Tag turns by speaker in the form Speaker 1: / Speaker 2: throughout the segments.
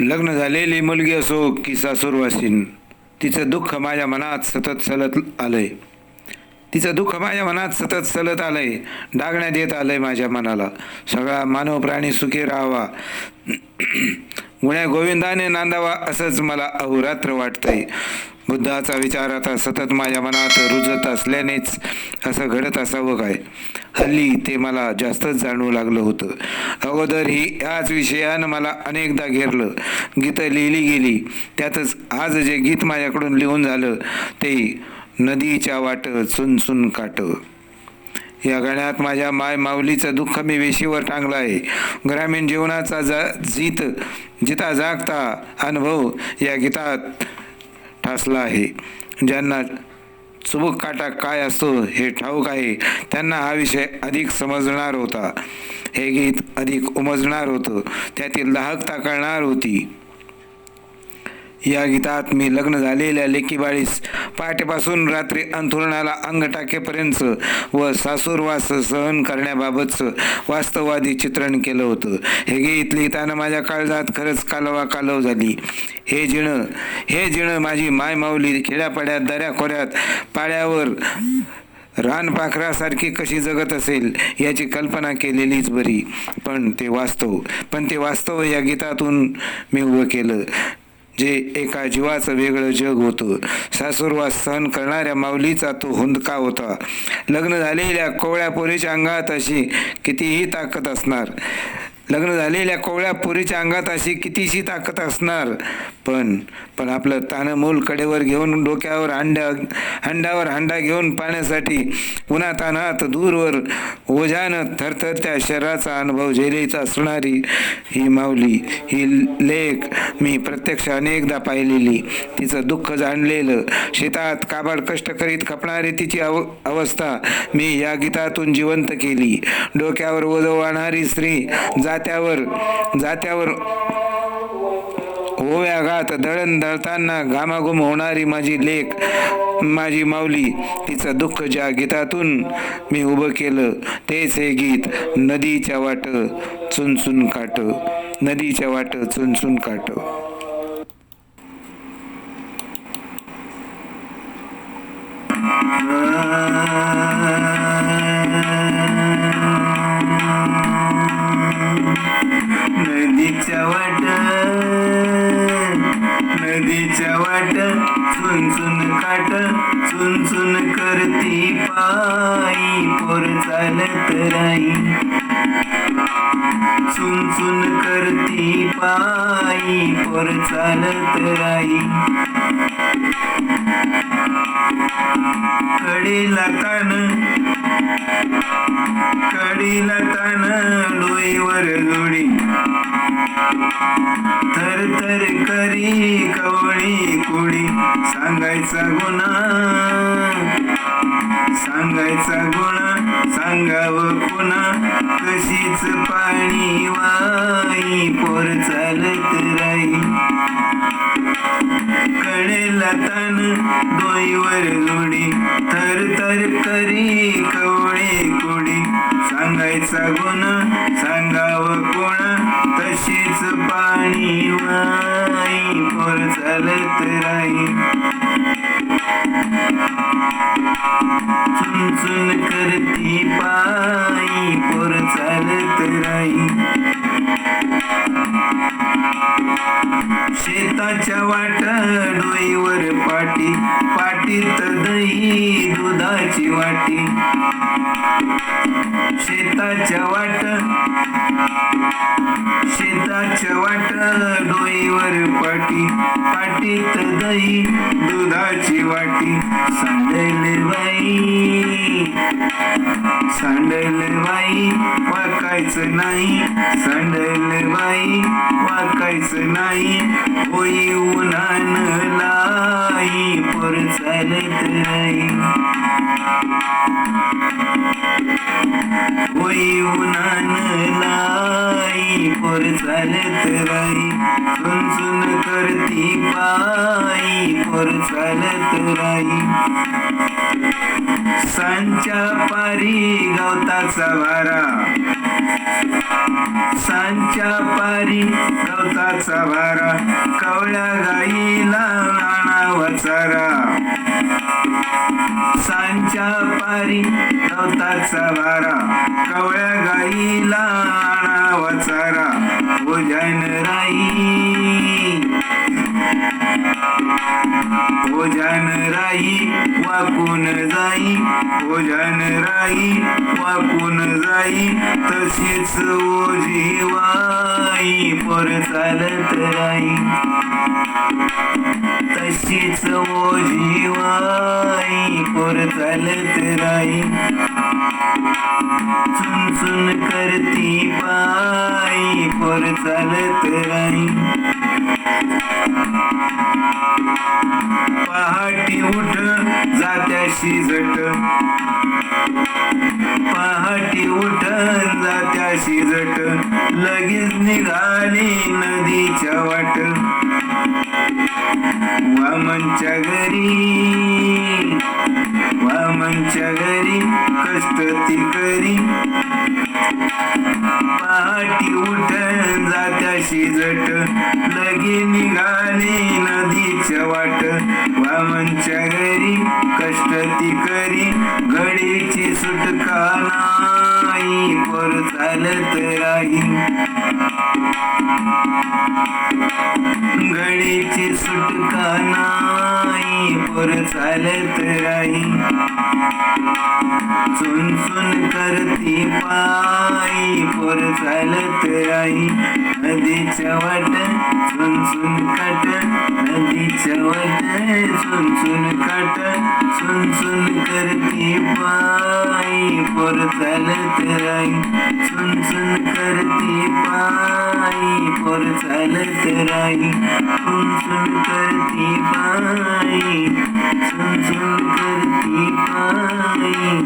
Speaker 1: लग्न झालेली मुलगी असो की सासूरवासीन तिचं दुःख माझ्या मनात सतत चलत आलंय. तिचं दुःख माझ्या मनात सतत चलत आलंय डागण्यात येत आलंय माझ्या मनाला. सगळा मानव प्राणी सुखी राहावा. गुण्या गोविंदाने नांदावा असंच मला अहोरात्र वाटतंय. बुद्धाचा विचार आता सतत माझ्या मनात रुजत असल्यानेच असं घडत असावं काय? हल्ली ते मला जास्तच जाणवू लागलं होतं. अगोदर ही ह्याच विषयानं मला अनेकदा घेरलं. गीतं लिहिली गेली. त्यातच आज जे गीत माझ्याकडून लिहून झालं ते नदीच्या वाट सुन काट. या गाण्यात माझ्या माय माऊलीचं दुःख मी वेशीवर टांगलं आहे. ग्रामीण जीवनाचा जा जीत जिता जागता अनुभव या गीतात ठासला आहे. ज्यांना चुबक काटा काय असतो हे ठाऊक आहे त्यांना हा विषय अधिक समजणार होता. हे गीत अधिक उमजणार होतं. त्यातील दाहकता कळणार होती. या गीतात मी लग्न झालेल्या लेकीबाळीस पहाटेपासून रात्री अंथरुणाला अंग टाकेपर्यंत व सासूरवास सहन करण्याबाबतचं वास्तववादी चित्रण केलं होतं. हे गीत लिहिताना माझ्या काळजात खरंच कालवा कालव झाली. हे जिणं हे जिणं माझी माय माऊली खेड्यापाड्यात दऱ्याखोऱ्यात पाड्यावर रानपाखरासारखी कशी जगत असेल याची कल्पना केलेलीच बरी. पण ते वास्तव पण ते वास्तव या गीतातून मी उभं केलं. जे एका जीवाचं वेगळं जग होतं. सासूरवास सहन करणाऱ्या माऊलीचा तो हुंदका होता. लग्न झालेल्या कोवळ्या पोरीच्या अंगात अशी कितीही ताकद असणार. लग्न झालेल्या कोवळ्या पोरीच्या अंगात अशी कितीशी ताकद असणार. पण पण आपलं तानमूल कडेवर घेऊन डोक्यावर हांड्या हंडावर हांडा घेऊन पाण्यासाठी उन्हातानात दूरवर ओझ्यानं थरथरत्या शरीराचा अनुभव झेलीत असणारी ही माऊली ही लेख मी प्रत्यक्ष अनेकदा पाहिलेली. तिचं दुःख जाणलेलं शेतात काबाड कष्ट करीत खपणारी तिची अव अवस्था मी या गीतातून जिवंत केली. डोक्यावर ओझं वाहणारी स्त्री जात्यावर जात्यावर ओव्या गात दळण दळताना घामाघूम होणारी माझी लेख माझी माऊली तिचं दुःख ज्या गीतातून मी उभं केलं तेच हे गीत नदीच्या वाट चुनचुन काट नदीच्या वाट चुनचुन काट.
Speaker 2: नदीच्या नदीच्या वाट चुनचुन काट चुनचुन करती पायी. पोर चालत राई चुनचुन करती पायी. पोर चालत राई कडेला तान कडीला तान डोईवर जोडी. तर तर करी कवळी कुडी. सांगायचा गुन्हा सांगायचा गुण. सांगाव पुन्हा कशीच पाणी वाई. पोर चालत राई. कडेला तान डोईवर जोडी तर तर करी कवळी सांगायचा गुण सांगाव कोण? तशीच पाणी वाई पोर चालत राई चुनचुन करती पायी पोर चालत राई शेताच्या वाट डोईवर पाटी पाटीत दही दुधाची वाटी. शेताच्या वाट. शेताच्या वाट डोईवर पाटी. पाटीत दही दुधाची वाटी. सांडले बाई. सांडले बाई वाकायचं नाही. सांडले बाई वाकायचं नाही. होई उन्हान लाई पर चालत नाही. होई उन्हान लाई पर चालत राई सुन सुन करती पायी पर चालत राई सांच्या पारी गवताचा वारा. सांच्या पारी गवताचा भारा कवळ्या गाईला नाणा वचारा सांच्या पारी नवताचा वारा कवळ्या गाईला आणावा वचारा भोजन राई भोजन राई वाकून जाई भोजन राई वाकून जाई तशीच ओजीवाई पर चालत राई. तशीच ओजीवाई पर चालत राई. चुन चुन करती पाई पर चालत राई. पहाटी उठ जात्याशी जट पहाटी उठ जात्याशी जट लगेच निघाली नदीच्या वाट. वामनच्या घरी वामनच्या घरी कष्टती करी. पहाटी उठ जात्याशी जट लगे निघाले नदीच्या वाट. वामनच्या घरी कष्टती करी घडीची सुटका नाही पर चालत राही गळीची सुटका नाही पर चालत राही. चुन चुन करती पायी पर चालत राही. नदीच्या वाट चुन चुन काट नदीच्या वाट चुन चुन काट चुन करती पायी पोर चालत राई. चुन करती पायी पोर चालत राई. चुन करती पायी चुन करती पायी.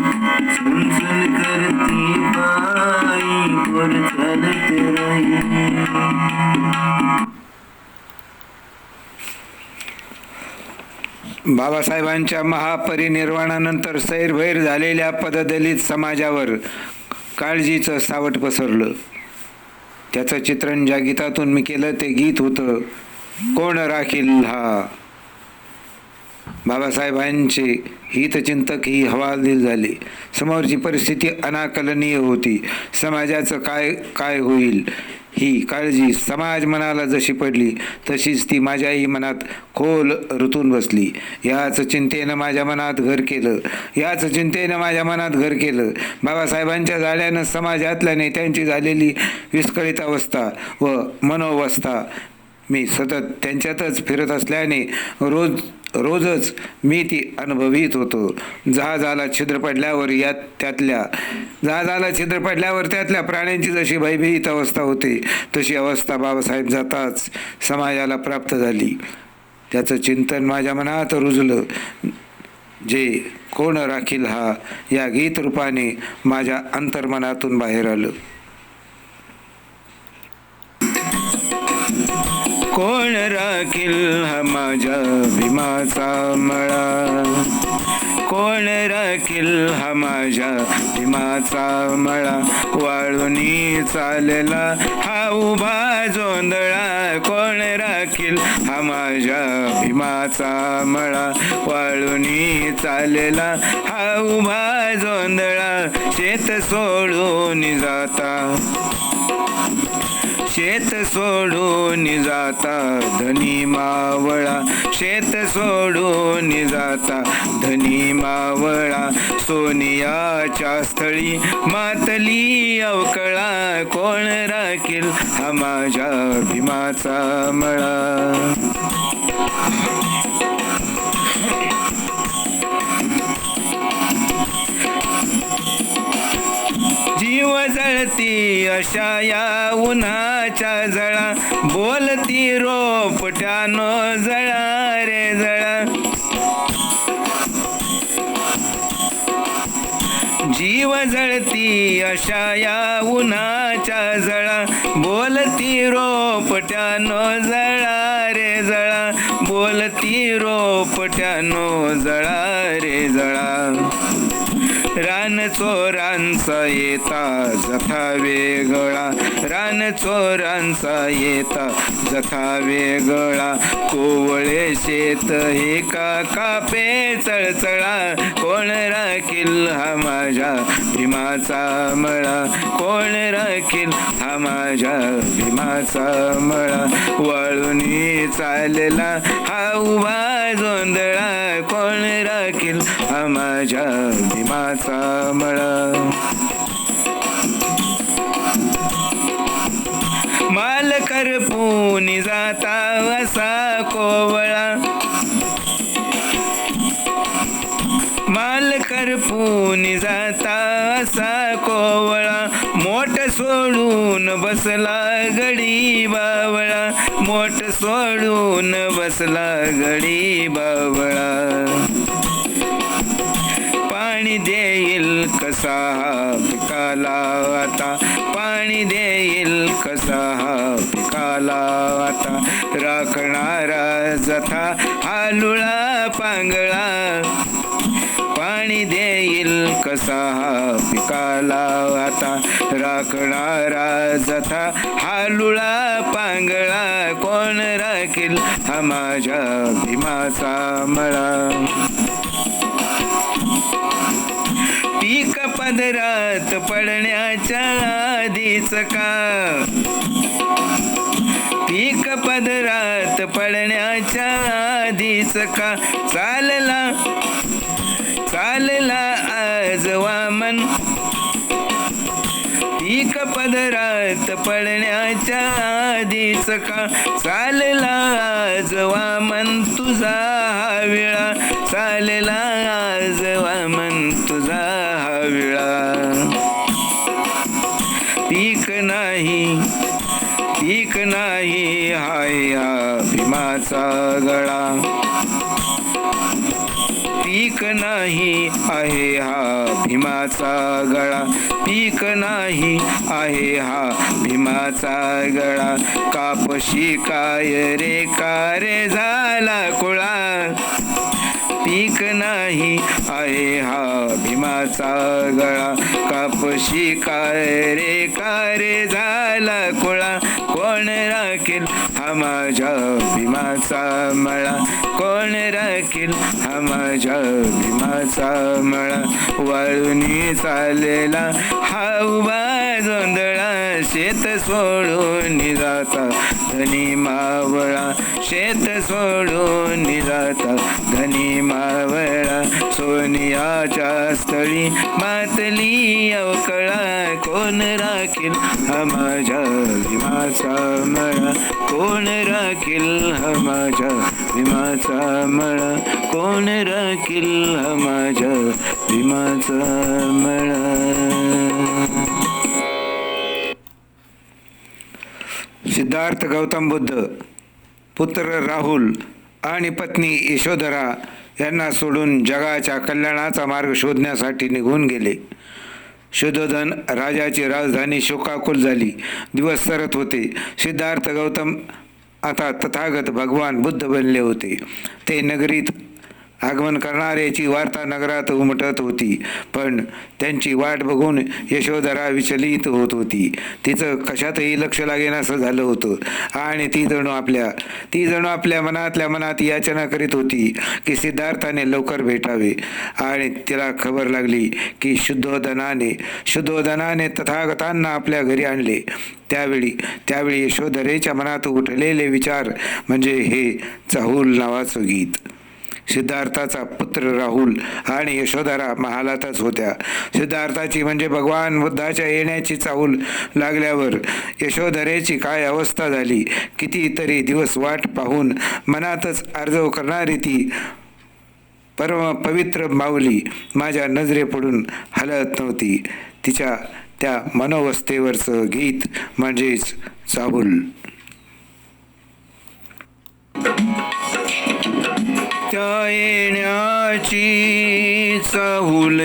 Speaker 2: चुन करती पायी पोर चालत
Speaker 1: बाबासाहेबांच्या महापरिनिर्वाणानंतर सैरभैर झालेल्या पददलित समाजावर काळजीचं सावट पसरलं. त्याचं चित्रण ज्या गीतातून मी केलं ते गीत होतं कोण राखील हा? बाबासाहेबांचे हितचिंतक ही हवालदिल झाली. समोरची परिस्थिती अनाकलनीय होती. समाजाचं काय काय होईल ही काळजी समाज मनाला जशी पडली तशीच ती माझ्याही मनात खोल ऋतून बसली. याच चिंतेनं माझ्या मनात घर केलं. याच चिंतेनं माझ्या मनात घर केलं. बाबासाहेबांच्या जाळ्यानं समाजातल्या नेत्यांची झालेली विस्कळीत अवस्था व मनोवस्था मी सतत त्यांच्यातच फिरत असल्याने रोज रोजच मी ती अनुभवित होतो. जहाजाला छिद्र पडल्यावर यात त्यातल्या जहाजाला छिद्र पडल्यावर त्यातल्या प्राण्यांची जशी भयभीत अवस्था होते तशी अवस्था बाबासाहेब जाताच समाजाला प्राप्त झाली. त्याचं चिंतन माझ्या मनात रुजलं. जे कोण राखील हा या गीतरूपाने माझ्या अंतर्मनातून बाहेर आलं. कोण राखील हा माझ्या भीमाचा मळा? कोण राखील हा माझ्या भीमाचा मळा? वाळूनी चालला हा उभा जोंधळा. कोण राखील हा माझ्या भीमाचा मळा? वाळूनी चालला हा उभा जोंधळा. शेत सोडून जाता. शेत सोडून जाता धनी मावळा. शेत सोडून जाता धनी मावळा. सोनियाच्या स्थळी मातली अवकळा. कोण राखील हा माझ्या भीमाचा मळा? जीव जळती अशा या उन्हाच्या जळा. बोलती रोपट्यानो जळा रे जळा. जीव जळती अशा या उन्हाच्या जळा. बोलती रोपट्यानो जळा रे जळा. बोलती रोपट्यानो जळा रे जळा. रान चोरांचा येता जथा वेगळा. रान चोरांचा येता जथा वेगळा. कोवळे शेत हे का कापे चळचळा कोण राखील हा माझ्या भीमाचा मळा? कोण राखील हा माझ्या भीमाचा मळा? वळून चालला हा उभा गोंधळा कोण राखील? हा माझ्या भीमाचा मळा. माल करपून जाता असा कोवळा. माल करपून जाता असा कोवळा. मोठ सोडून बसला गडी बावळा. मोठ सोडून बसला गडी बावळा. पाणी देईल कसा हा पिकाला आता? पाणी देईल कसा हा पिकाला आता? राखणारा जथा हालुळा पांगळा. पाणी देईल कसा हा पिकाला आता? राखणारा जथा हालुळा पांगळा. कोण हा माझ्या भीमाचा मळा. पीक पदरात पडण्याच्या आधीच का? पीक पदरात पडण्याच्या आधीच का? चालला चालला आज वामन एक पदरात पडण्याच्या आधीच का चालला. आज वामन तुझा हा विळा. चालला. आज वामन तुझा हा विळा. भीमाचा गळा पीक नाही आहे हा. भीमाचा गळा कापशी काय रे कारे झाला कुळा? पीक नाही आहे हा. भीमाचा गळा कापशी काय रे कारे झाला कुळा? कोण राखील हा माझ्या भीमाचा मळा. कोण राखील हा माझ्या भीमाचा मळा? वाळूनी चाललेला हा उभा जोंधळा. शेत सोडून जाता धनी मावळा. शेत सोडून जाता धनी मावळा. सोनियाच्या स्थळी मातली अवकळा. कोण राखील हा माझ्या भीमाचा मळा? कोण राखील हा माझ्या भीमाचा मळा? कोण राखील हा माझ्या भीमाचा मळा? सिद्धार्थ गौतम बुद्ध पुत्र राहुल आणि पत्नी यशोधरा यांना सोडून जगाच्या कल्याणाचा मार्ग शोधण्यासाठी निघून गेले. शुद्धोधन राजाची राजधानी शोकाकुल झाली. दिवस सरत होते. सिद्धार्थ गौतम आता तथागत भगवान बुद्ध बनले होते. ते नगरीत आगमन करणाऱ्याची वार्ता नगरात उमटत होती. पण त्यांची वाट बघून यशोधरा विचलित होत होती. तिचं कशातही लक्ष लागेनासं झालं होतं. आणि ती जणू आपल्या ती जणू आपल्या मनातल्या मनात याचना करीत होती की सिद्धार्थाने लवकर भेटावे. आणि तिला खबर लागली की शुद्धोदनाने शुद्धोदनाने तथागतांना आपल्या घरी आणले. त्यावेळी त्यावेळी यशोधरेच्या मनात उठलेले विचार म्हणजे हे चाहूल नावाचं गीत. सिद्धार्थाचा पुत्र राहुल आणि यशोधरा महालातच होत्या. सिद्धार्थाची म्हणजे भगवान बुद्धाच्या येण्याची चाहूल लागल्यावर यशोधरेची काय अवस्था झाली? कितीतरी दिवस वाट पाहून मनातच अर्जव करणारी ती परम पवित्र माऊली माझ्या नजरे पडून हलत नव्हती. तिच्या त्या मनोवस्थेवरचं गीत म्हणजेच चाहूल. येण्याची चाहूल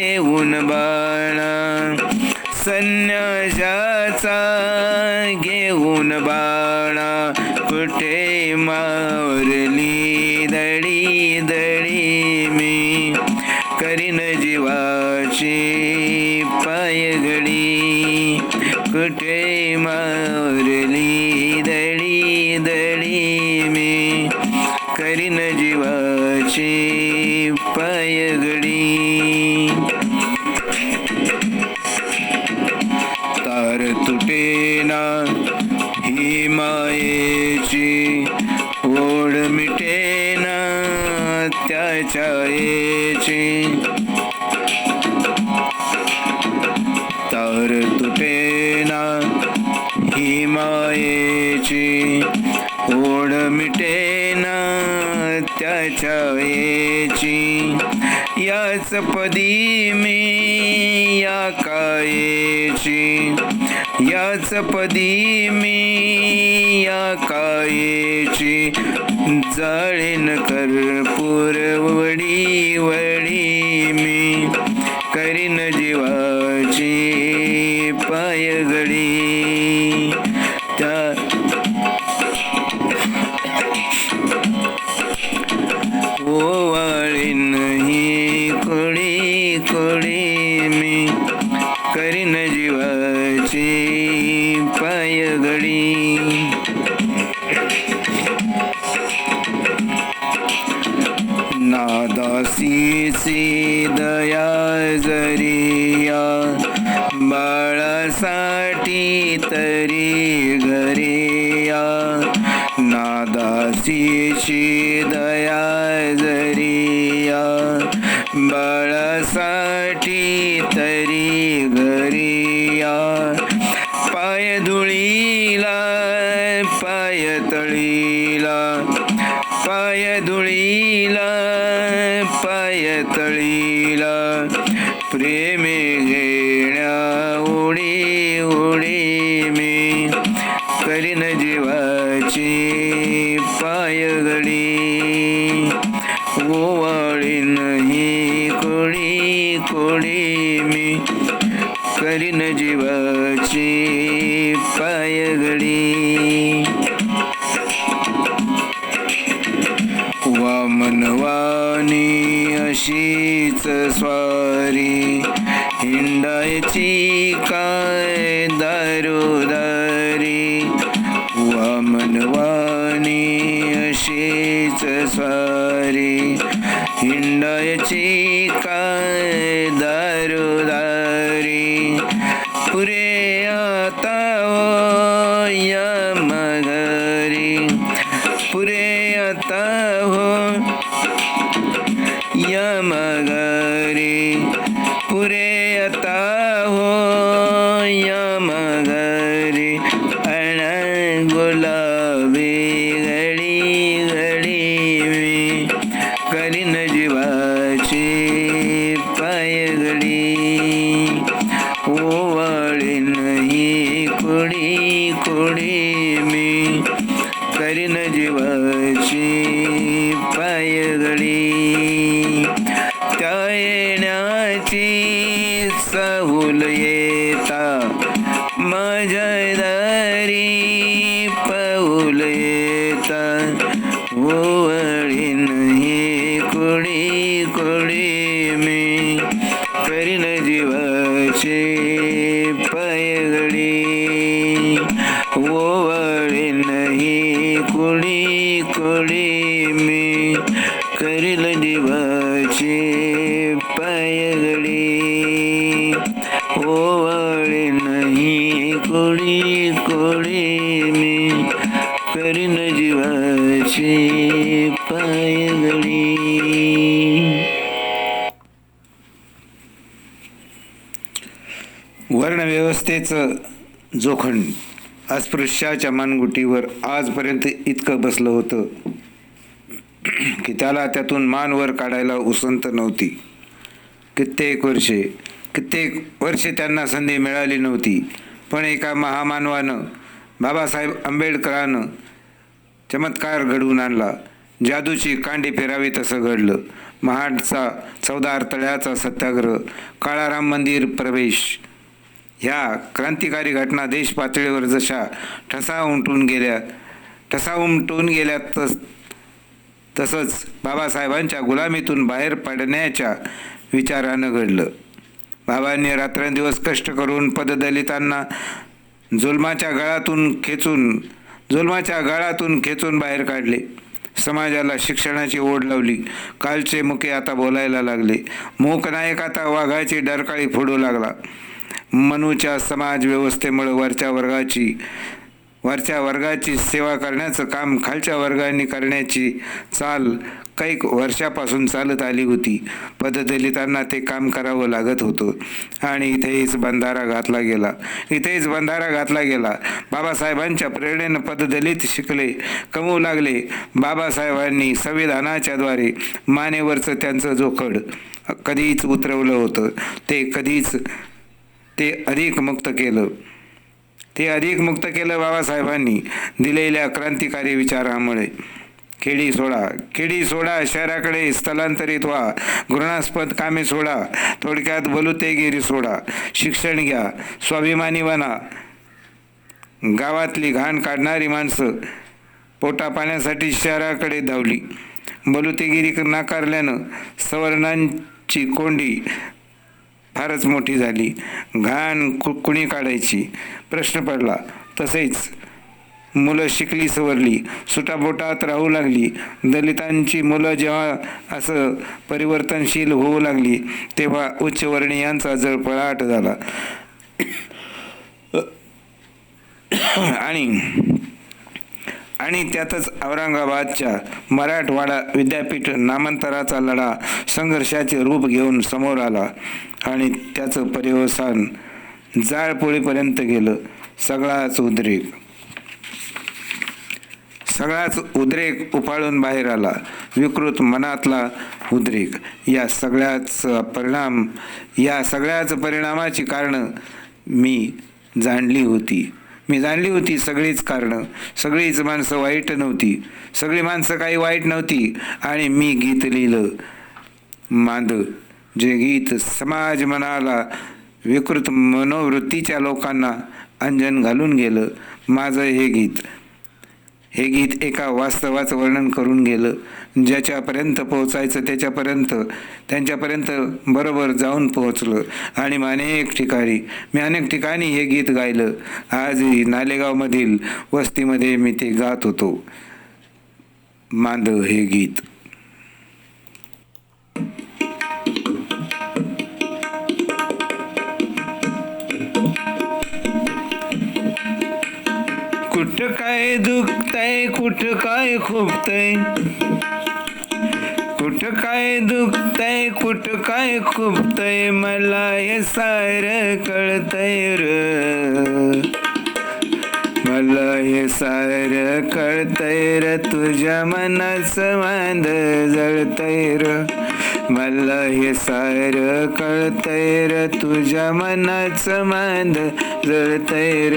Speaker 1: येऊन बाळा संन्यासाचा घेऊन बाळा सत्याच्या वेची. याच पदी मी या कायेची. याच पदी मी या कायेची. जाळेन कर वडी वडी मी. करीन जीवा तरी घरे नादासी दया स्वारी हिंडायची काय दारू करीन जीवाची पायगडी वर्णव्यवस्थेचं जोखण अस्पृश्याच्या मानगुटीवर आजपर्यंत इतकं बसलं होतं की त्याला त्यातून मानवर काढायला उसंत नव्हती. कित्येक वर्षे कित्येक वर्षे त्यांना संधी मिळाली नव्हती. पण एका महामानवानं बाबासाहेब आंबेडकरानं चमत्कार घडवून आणला. जादूची कांडी फिरावी तसं घडलं. महाडचा चौदार तळ्याचा सत्याग्रह काळाराम मंदिर प्रवेश ह्या क्रांतिकारी घटना देश पातळीवर जशा ठसा उमटून गेल्या ठसा उमटून गेल्या तस तसंच बाबासाहेबांच्या गुलामीतून बाहेर पडण्याच्या विचारानं घडलं. बाबांनी रात्रंदिवस कष्ट करून पददलितांना जुलमाच्या गळातून खेचून जुलमाच्या गळातून खेचून बाहेर काढले. समाजाला शिक्षणाची ओढ लावली. कालचे मुके आता बोलायला लागले. मूकनायक आता वाघाची डरकाळी फोडू लागला. मनूच्या समाज व्यवस्थेमुळे वरच्या वर्गाची वरच्या वर्गाची सेवा करण्याचं काम खालच्या वर्गाने करण्याची चाल काही वर्षापासून चालत आली होती. पददलितांना ते काम करावं लागत होतं. आणि इथेच बंधारा घातला गेला. इथेच बंधारा घातला गेला. बाबासाहेबांच्या प्रेरणेनं पददलित शिकले कमवू लागले. बाबासाहेबांनी संविधानाच्याद्वारे मानेवरचं त्यांचं जोखड कधीच उतरवलं होतं ते कधीच ते अधिक मुक्त केलं. ते अधिक मुक्त केलं बाबासाहेबांनी दिलेल्या क्रांतिकारी विचारामुळे. खेडी सोडा खेडी सोडा शहराकडे स्थलांतरित व्हा. घृणास्पद कामे सोडा थोडक्यात बलुतेगिरी सोडा. शिक्षण घ्या स्वाभिमानी बना. गावातली घाण काढणारी माणसं पोटा पाण्यासाठी शहराकडे धावली. बलुतेगिरी नाकारल्यानं सवर्णांची कोंडी फारच मोठी झाली. घाण कु कुणी काढायची? प्रश्न पडला. तसेच मुलं शिकली सवरली. सुटाबोटात राहू लागली. दलितांची मुलं जेव्हा असं परिवर्तनशील होऊ लागली तेव्हा उच्चवर्णीयांचा जळपळाट झाला. आणि आणि त्यातच औरंगाबादच्या मराठवाडा विद्यापीठ नामांतराचा लढा संघर्षाचे रूप घेऊन समोर आला आणि त्याचं पर्यवसान जाळपोळीपर्यंत गेलं. सगळाच उद्रेक. सगळाच उद्रेक उफाळून बाहेर आला. विकृत मनातला उद्रेक. या सगळ्याच परिणाम या सगळ्याच परिणामाची कारणं मी जाणली होती. मी जाणली होती सगळीच कारणं. सगळीच माणसं वाईट नव्हती. सगळी माणसं काही वाईट नव्हती. आणि मी गीत लिहिलं. मांद जे गीत समाज मनाला विकृत मनोवृत्तीच्या लोकांना अंजन घालून गेलं माझं हे गीत. हे गीत एका वास्तवाचं वर्णन करून गेलं. ज्याच्यापर्यंत पोहोचायचं त्याच्यापर्यंत त्यांच्यापर्यंत बरोबर जाऊन पोहोचलं. आणि मग अनेक ठिकाणी मी अनेक ठिकाणी हे गीत गायलं. आजही नालेगावमधील वस्तीमध्ये मी ते गात होतो. मांदळ हे गीत. कुठं काय दुखतंय कुठं काय खुपतंय? कुठं काय दुखतय कुठं काय खुपतय मला हे सार कळतंय र. मला हे सार कळतंय र तुझ्या मनाचं वांद जळतंय र. मला हे सार कळतंय र तुझ्या मनाचं मांद जळतय र.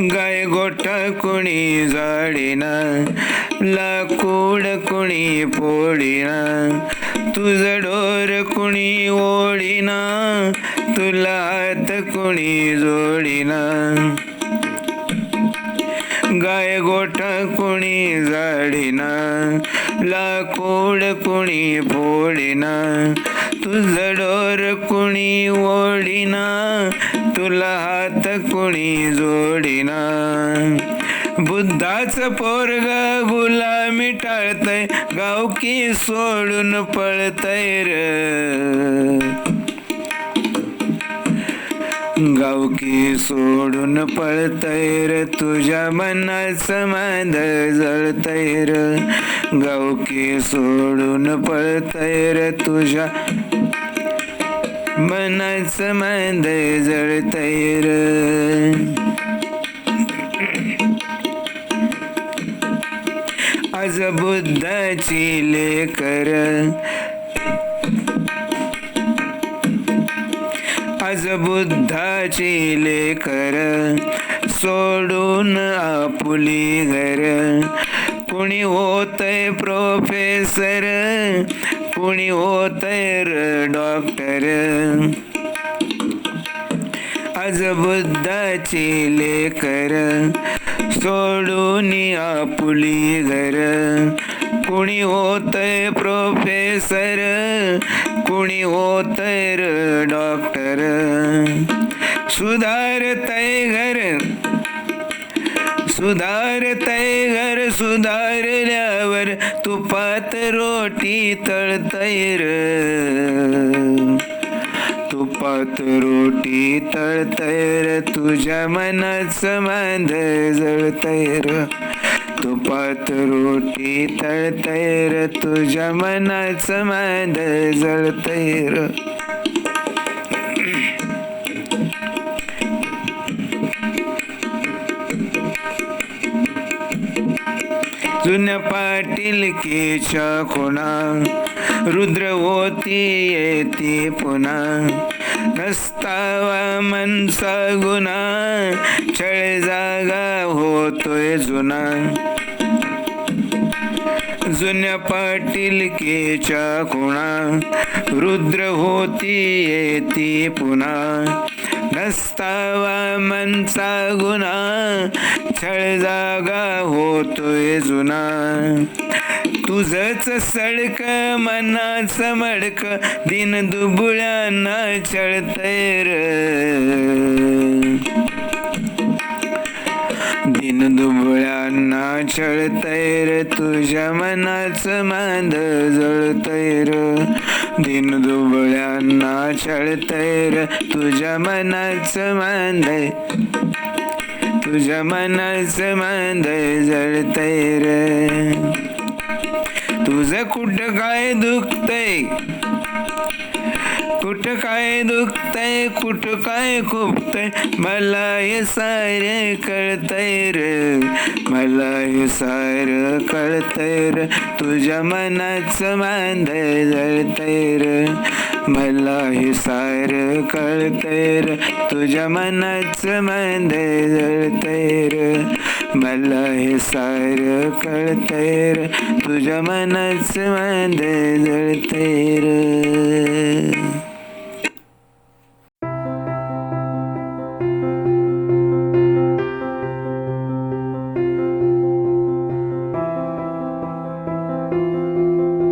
Speaker 1: गाय गोठा कुणी जाडीना लाकूड कुणी पोळीना तुझ डोर कुणी ओढीना तुला हात कुणी जोडीना. गाय गोठा कुणी जाडीना लाकूड कुणी फोडीना तुझ डोर कुणी ओढीना तुला हात कुणी जोडीना बुद्धाच पोरग गुलामी टाळतय गावकी सोडून पळतय र. गावकी सोडून पळतैर तुझ्या मनाचं मांद जळतैर गावकी सोडून पळतैर तुझ्या मनाचं मांद जळतैर आज बुद्धाची लेकर. आज बुद्धाची लेकर. सोडून आपुली घर. कुणी होतय प्रोफेसर कुणी होतय डॉक्टर? आज बुद्धाची लेकर सोडून आपुली घर. कुणी होतय प्रोफेसर कुणी होतय डॉक्टर? सुधारतय घर. सुधारतय घर सुधारल्यावर तुपात रोटी तळतय तुपात रोटी तळतय तुझ्या मनाचं मांद जळतय तुपात रोटी तळतय तुझ्या मनाचं मांद जळतैर पाटील पाटीलकीच्या खुणा रुद्र होती येते पुन्हा नसतावा मनसा गुन्हा छळ जागा होतोय जुना. जुन्या पाटील केच्या खुणा रुद्र होती येते पुन्हा नसतावा मनचा गुन्हा. छळ जागा होतोय जुना. तुझच सडक मनाच मडक दिन दुबळ्यांना र. दिन दुबळ्यांना छळतैर तुझ्या मनाचं मांद जळतैर दिन दुबळ्यांना छळतैर तुझ्या मनाचं मांद तुझ्या मनाचं मांद जळतैर तुझं कुठं काय दुखतय? कुठं काय दुखतय कुठं काय खुपतय मला हे सारे कळतय र. मला हे सार कळतय र. तुझ्या मनाचं मांद जळतय र. मला हे सार कळतय र. तुझ्या मनाचं मांद जळतय र. मला हे सार कळतैर तुझ्या सारतर तनस्य मध्यते